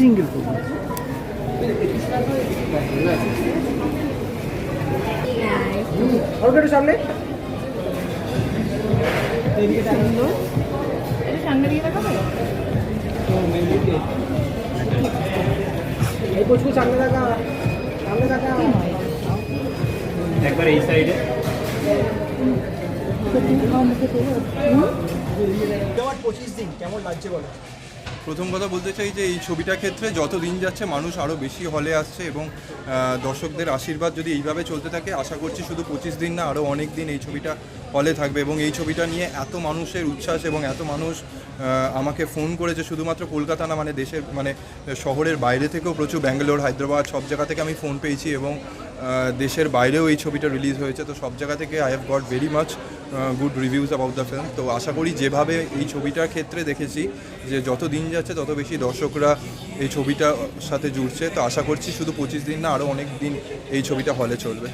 Single অল্প একটু সামনে। একবার এই সাইডে। পঁচিশ দিন কেমন লাগছে বলো? প্রথম কথা বলতে চাই যে এই ছবিটার ক্ষেত্রে যত দিন যাচ্ছে মানুষ আরও বেশি হলে আসছে এবং দর্শকদের আশীর্বাদ যদি এইভাবে চলতে থাকে, আশা করছি শুধু পঁচিশ দিন না আরও অনেক দিন এই ছবিটা হলে থাকবে এবং এই ছবিটা নিয়ে এত মানুষের উচ্ছ্বাস এবং এত মানুষ আমাকে ফোন করেছে শুধুমাত্র কলকাতা না মানে দেশের মানে শহরের বাইরে থেকেও প্রচুর ব্যাঙ্গালোর, হায়দ্রাবাদ, সব জায়গা থেকে আমি ফোন পেয়েছি এবং দেশের বাইরেও এই ছবিটা রিলিজ হয়েছে। তো সব জায়গা থেকে I have got very much good reviews about the film তো আশা করি যেভাবে এই ছবিটার ক্ষেত্রে দেখেছি যে যত দিন যাচ্ছে তত বেশি দর্শকরা এই ছবিটার সাথে জুড়ছে। তো আশা করছি শুধু পঁচিশ দিন না আরও অনেক দিন এই ছবিটা হলে চলবে।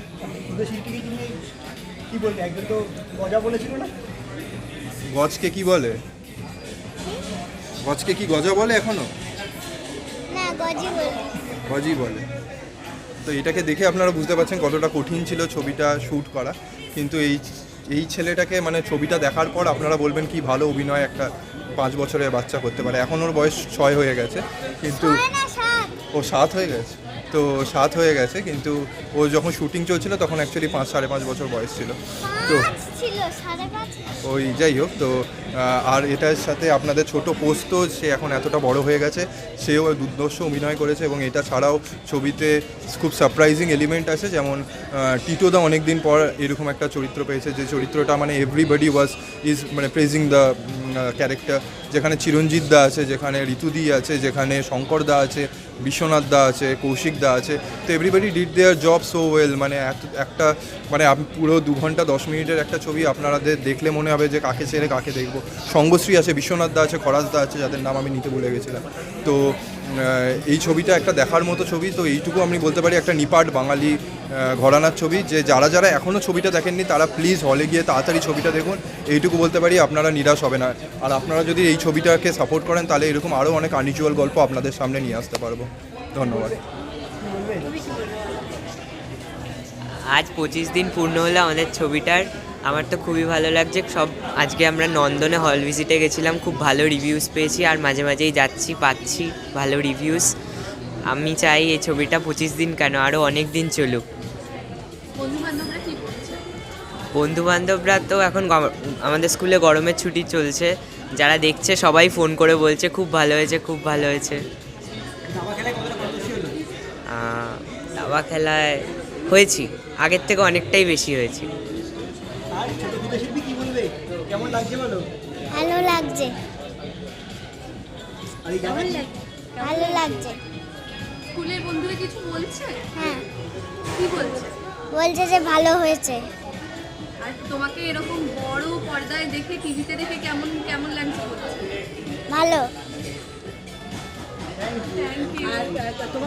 গজকে কি বলে? গজকে কি গজা বলে এখনও? গজি গজই বলে। তো এটাকে দেখে আপনারা বুঝতে পারছেন কতটা কঠিন ছিল ছবিটা শ্যুট করা। কিন্তু এই এই ছেলেটাকে মানে ছবিটা দেখার পর আপনারা বলবেন কি ভালো অভিনয় একটা পাঁচ বছরের বাচ্চা করতে পারে। এখন ওর বয়স ছয় হয়ে গেছে কিন্তু ও সাত হয়ে গেছে তো সাত হয়ে গেছে কিন্তু ও যখন শুটিং চলছিল তখন অ্যাকচুয়ালি পাঁচ সাড়ে পাঁচ বছর বয়স ছিল। তো ওই যাই হোক তো আর এটার সাথে আপনাদের ছোট পোস্ত সে এখন এতটা বড় হয়ে গেছে, সেও দুর্দর্শ অভিনয় করেছে এবং এটা ছাড়াও ছবিতে খুব সারপ্রাইজিং এলিমেন্ট আছে, যেমন টিটোদা অনেক দিন পর এরকম একটা চরিত্র পেয়েছে, যে চরিত্রটা মানে এভরিবডি ওয়াজ ইজ মানে প্রেজিং দ্য ক্যারেক্টার যেখানে চিরঞ্জিত দা আছে, যেখানে ঋতুদি আছে, যেখানে শঙ্কর দা আছে, বিশ্বনাথ দা আছে, কৌশিক দা আছে, তো everybody did their job so well মানে একটা মানে পুরো দু ঘণ্টা দশ মিনিটের একটা ছবি আপনাদের দেখলে মনে হবে যে কাকে ছেড়ে কাকে দেখব। সঙ্গশ্রী আছে, বিশ্বনাথ দা আছে, খরাজ দা আছে, যাদের নাম আমি নিতে ভুলে গেছিলাম। তো এই ছবিটা একটা দেখার মতো ছবি, তো এইটুকু আমি বলতে পারি একটা নিপাট বাঙালি ঘরানার ছবি, যে যারা যারা এখনও ছবিটা দেখেননি, তারা প্লিজ হলে গিয়ে তাড়াতাড়ি ছবিটা দেখুন। এইটুকু বলতে পারি আপনারা নিরাশ হবে না। আর আপনারা যদি এই ছবিটাকে সাপোর্ট করেন, তাহলে এরকম আরও অনেক আনইউজুয়াল গল্প আপনাদের সামনে নিয়ে আসতে পারব। ধন্যবাদ। আজ পঁচিশ দিন পূর্ণ হলো আমাদের ছবিটার। আমার তো খুবই ভালো লাগছে। সব আজকে আমরা নন্দনে হল ভিজিটে গেছিলাম খুব ভালো রিভিউস পেয়েছি আর মাঝে মাঝেই যাচ্ছি পাচ্ছি ভালো রিভিউস আমি চাই এই ছবিটা পঁচিশ দিন কেন আরও অনেক দিন চলুক। বন্ধু বান্ধবরা তো এখন আমাদের স্কুলে গরমের ছুটি চলছে। যারা দেখছে সবাই ফোন করে বলছে খুব ভালো হয়েছে খুব ভালো হয়েছে। দাবা খেলায় হয়েছি আগের থেকে অনেকটাই বেশি হয়েছি। ছোট দুটো শিল্পী কি বলবে কেমন লাগছে বলো? ভালো লাগছে। আর এই গান ভালো লাগছে। স্কুলের বন্ধুরা কিছু বলছে? হ্যাঁ। কি বলছে? বলছে যে ভালো হয়েছে। আর তোমাকে এরকম বড় পর্দায় দেখে টিভিতে দেখে কেমন কেমন লাগছে বলছে? ভালো। থ্যাংক ইউ আর তোমার